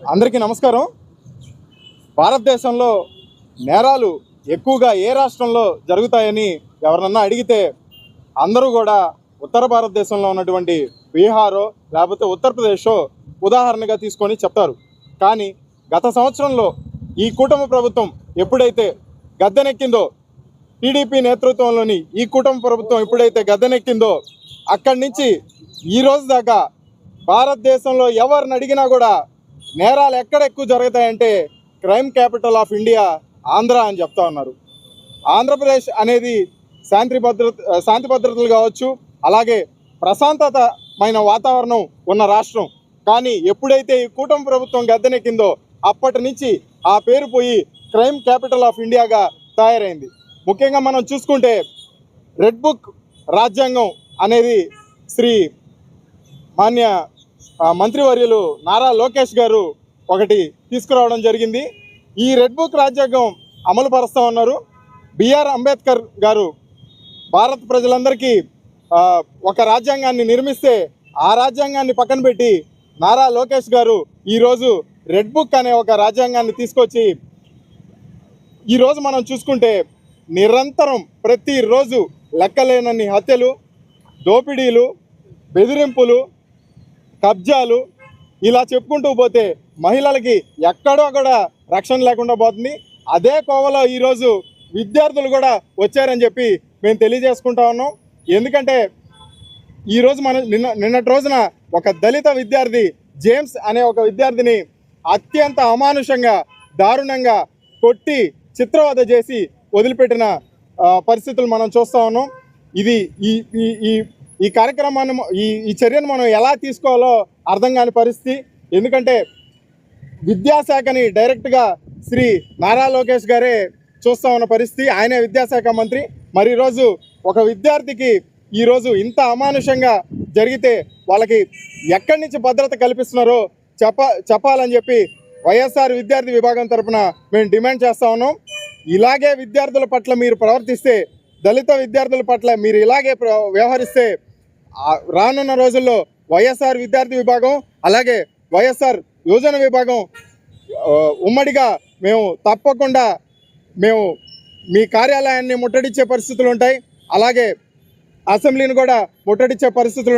అందరికీ నమస్కారం. భారతదేశంలో నేరాలు ఎక్కువగా ఏ రాష్ట్రంలో జరుగుతాయని ఎవరన్నా అడిగితే అందరూ కూడా ఉత్తర భారతదేశంలో ఉన్నటువంటి బీహారో లేకపోతే ఉత్తరప్రదేశో ఉదాహరణగా తీసుకొని చెప్తారు. కానీ గత సంవత్సరంలో ఈ కూటమి ప్రభుత్వం ఎప్పుడైతే గద్దెనెక్కిందో టీడీపీ నేతృత్వంలోని ఈ కూటమి ప్రభుత్వం ఎప్పుడైతే గద్దెనెక్కిందో అక్కడి నుంచి ఈ రోజు దాకా భారతదేశంలో ఎవరిని అడిగినా కూడా నేరాలు ఎక్కడ ఎక్కువ జరుగుతాయంటే crime capital of India Andhra అని చెప్తా ఉన్నారు. ఆంధ్రప్రదేశ్ అనేది శాంతి భద్రత శాంతి భద్రతలు కావచ్చు అలాగే ప్రశాంతతమైన వాతావరణం ఉన్న రాష్ట్రం. కానీ ఎప్పుడైతే ఈ కూటమి ప్రభుత్వం గద్దెనెక్కిందో అప్పటి నుంచి ఆ పేరు పోయి క్రైమ్ క్యాపిటల్ ఆఫ్ ఇండియాగా తయారైంది. ముఖ్యంగా మనం చూసుకుంటే రెడ్ బుక్ రాజ్యాంగం అనేది శ్రీ మాన్య మంత్రివర్యులు నారా లోకేష్ గారు ఒకటి తీసుకురావడం జరిగింది. ఈ రెడ్ బుక్ రాజ్యాంగం అమలు పరుస్తూ ఉన్నారు బిఆర్ అంబేద్కర్ గారు భారత ప్రజలందరికీ ఒక రాజ్యాంగాన్ని నిర్మిస్తే ఆ రాజ్యాంగాన్ని పక్కన పెట్టి నారా లోకేష్ గారు ఈరోజు రెడ్ బుక్ అనే ఒక రాజ్యాంగాన్ని తీసుకొచ్చి ఈరోజు మనం చూసుకుంటే నిరంతరం ప్రతిరోజు లెక్కలేనన్ని హత్యలు దోపిడీలు బెదిరింపులు కబ్జాలు ఇలా చెప్పుకుంటూ పోతే మహిళలకి ఎక్కడో కూడా రక్షణ లేకుండా పోతుంది. అదే కోవలో ఈరోజు విద్యార్థులు కూడా వచ్చారని చెప్పి మేము తెలియజేసుకుంటా ఉన్నాం. ఎందుకంటే ఈరోజు మన నిన్న నిన్నటి రోజున ఒక దళిత విద్యార్థి జేమ్స్ అనే ఒక విద్యార్థిని అత్యంత అమానుషంగా దారుణంగా కొట్టి చిత్రవద చేసి వదిలిపెట్టిన పరిస్థితులు మనం చూస్తూ ఉన్నాం. ఇది ఈ ఈ ఈ కార్యక్రమాన్ని ఈ ఈ చర్యను మనం ఎలా తీసుకోవాలో అర్థం కాని పరిస్థితి. ఎందుకంటే విద్యాశాఖని డైరెక్ట్గా శ్రీ నారా లోకేష్ గారే చూస్తా ఉన్న పరిస్థితి. ఆయనే విద్యాశాఖ మంత్రి. మరి ఈరోజు ఒక విద్యార్థికి ఈరోజు ఇంత అమానుషంగా జరిగితే వాళ్ళకి ఎక్కడి నుంచి భద్రత కల్పిస్తున్నారో చెప్ప చెప్పాలని చెప్పి వైఎస్ఆర్ విద్యార్థి విభాగం తరపున మేము డిమాండ్ చేస్తా ఉన్నాం. ఇలాగే విద్యార్థుల పట్ల మీరు ప్రవర్తిస్తే దళిత విద్యార్థుల పట్ల మీరు ఇలాగే వ్యవహరిస్తే రానున్న రోజుల్లో వైఎస్ఆర్ విద్యార్థి విభాగం అలాగే వైఎస్ఆర్ యువజన విభాగం ఉమ్మడిగా మేము తప్పకుండా మేము మీ కార్యాలయాన్ని ముట్టడించే పరిస్థితులు ఉంటాయి. అలాగే అసెంబ్లీని కూడా ముట్టడించే పరిస్థితులు